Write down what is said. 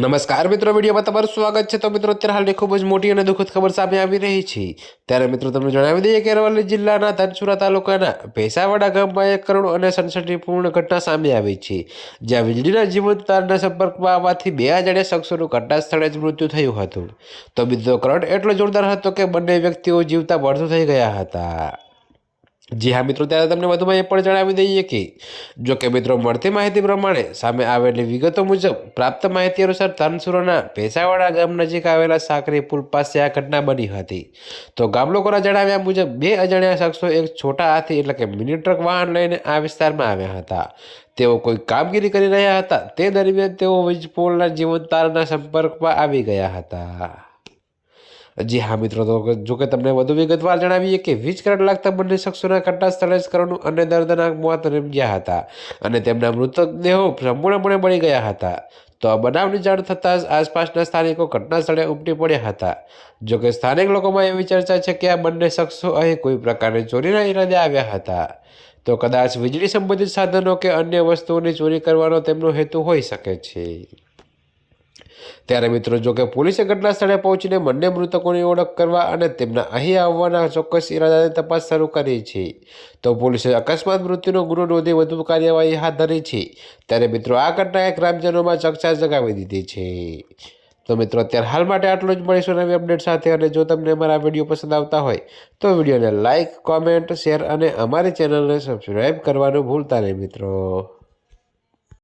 નમસ્કાર મિત્રો, વિડીયોમાં તમારું સ્વાગત છે. તો મિત્રો, અત્યારે હાલની ખૂબ જ મોટી અને દુઃખદ ખબર સામે આવી રહી છે. ત્યારે મિત્રો, તમને જણાવી દઈએ કે અરવલ્લી જિલ્લાના ધનસુરા તાલુકાના ભેસાવાડા ગામમાં એક કરોડ અને સડસઠપૂર્ણ ઘટના સામે આવી છે. જ્યાં વીજળીના જીવંત તારના સંપર્કમાં આવવાથી બે અજાણ્યા શખ્સોનું ઘટના સ્થળે જ મૃત્યુ થયું હતું. તો બીજો કરંટ એટલો જોરદાર હતો કે બંને વ્યક્તિઓ જીવતા ભરતું થઈ ગયા હતા. જી હા મિત્રો, ત્યારે તમને વધુમાં એ પણ જણાવી દઈએ કે જો કે મિત્રો, મળતી માહિતી પ્રમાણે સામે આવેલી વિગતો મુજબ પ્રાપ્ત માહિતી અનુસાર ધનસુરોના ભેસાવાડા ગામ નજીક આવેલા સાકરી પુલ પાસે આ ઘટના બની હતી. તો ગામ લોકોના જણાવ્યા મુજબ બે અજાણ્યા શખ્સો એક છોટા હાથી એટલે કે મિની ટ્રક વાહન લઈને આ વિસ્તારમાં આવ્યા હતા. તેઓ કોઈ કામગીરી કરી રહ્યા હતા, તે દરમિયાન તેઓ વીજ પોલના જીવન તારના સંપર્કમાં આવી ગયા હતા. જી હા મિત્રો, તો જો કે તમને વધુ વિગતવાર જણાવીએ કે વીજ કરંટ લાગતા બંને શખ્સોના ઘટના સ્થળે જ કરુણ અને દર્દનાક મોત નિપજ્યા હતા અને તેમના મૃતદેહો સંપૂર્ણપણે બળી ગયા હતા. તો આ બનાવની જાણ થતાં જ આસપાસના સ્થાનિકો ઘટના સ્થળે ઉમટી પડ્યા હતા. જો કે સ્થાનિક લોકોમાં એવી ચર્ચા છે કે આ બંને શખ્સો અહીં કોઈ પ્રકારની ચોરીના ઈરાદે આવ્યા હતા. તો કદાચ વીજળી સંબંધિત સાધનો કે અન્ય વસ્તુઓની ચોરી કરવાનો તેમનો હેતુ હોઈ શકે છે. ત્યારે મિત્રો જો કે પોલીસે ઘટના સ્થળે પહોંચીને બંને મૃતકોની ઓળખ કરવા અને તેમના અહીં આવવાના ચોક્કસ ઈરાદાની તપાસ શરૂ કરી છે. તો પોલીસે અકસ્માત મૃત્યુનો ગુનો નોંધી વધુ કાર્યવાહી હાથ ધરી છે. ત્યારે મિત્રો આ ઘટનાએ ગ્રામજનોમાં ચકચાર જગાવી દીધી છે. તો મિત્રો અત્યારે હાલ માટે આટલું જ. મળીશું નવી અપડેટ સાથે અને જો તમને અમારા વીડિયો પસંદ આવતા હોય તો વિડીયોને લાઇક કોમેન્ટ, શેર અને અમારી ચેનલને સબસ્ક્રાઈબ કરવાનું ભૂલતા નહીં મિત્રો.